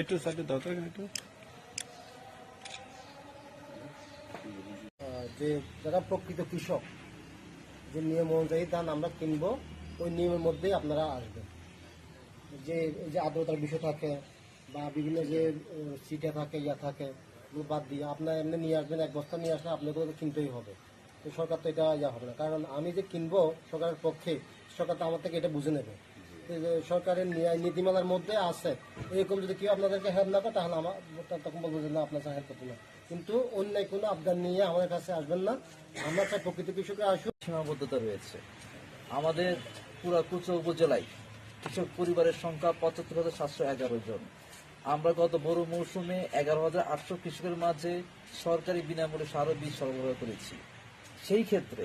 একটু সাইডে দাও তো, একটু। যে যারা প্রকৃত কৃষক, যে নিয়ম অনুযায়ী ধান আমরা কিনবো, ওই নিয়মের মধ্যেই আপনারা আসবেন। যে যে আর্দ্রতার বিষয় থাকে বা বিভিন্ন যে সিটে থাকে, ইয়া থাকে, ওগুলো বাদ দিয়ে আপনার এমনি নিয়ে আসবেন, এক বস্তা নিয়ে আসলে আপনাকে তো কিনতেই হবে। তো সরকার তো এটা ইয়া হবে না। কারণ আমি যে কিনবো সরকারের পক্ষে, সরকার তো আমার থেকে এটা বুঝে নেবে। সরকারের নীতিমালার মধ্যে আছে। এরকম যদি কেউ আপনাদেরকে হেল্প না করে, তাহলে আমার তখন বলব যে, না, আপনার হেল্প করতে না। কিন্তু অন্যায় কোনো আবদার নিয়ে আমাদের কাছে আসবেন না। আমরা চাই প্রকৃত কৃষকরা আসুক। সীমাবদ্ধতা রয়েছে। আমাদের পুরা কুচো উপজেলায় কৃষক পরিবারের সংখ্যা পঁচাত্তর হাজার সাতশো এগারো জন। আমরা গত বড় মৌসুমে এগারো হাজার আটশো কৃষকের মাঝে সরকারি বিনামূল্যে সার বীজ সরবরাহ করেছি। সেই ক্ষেত্রে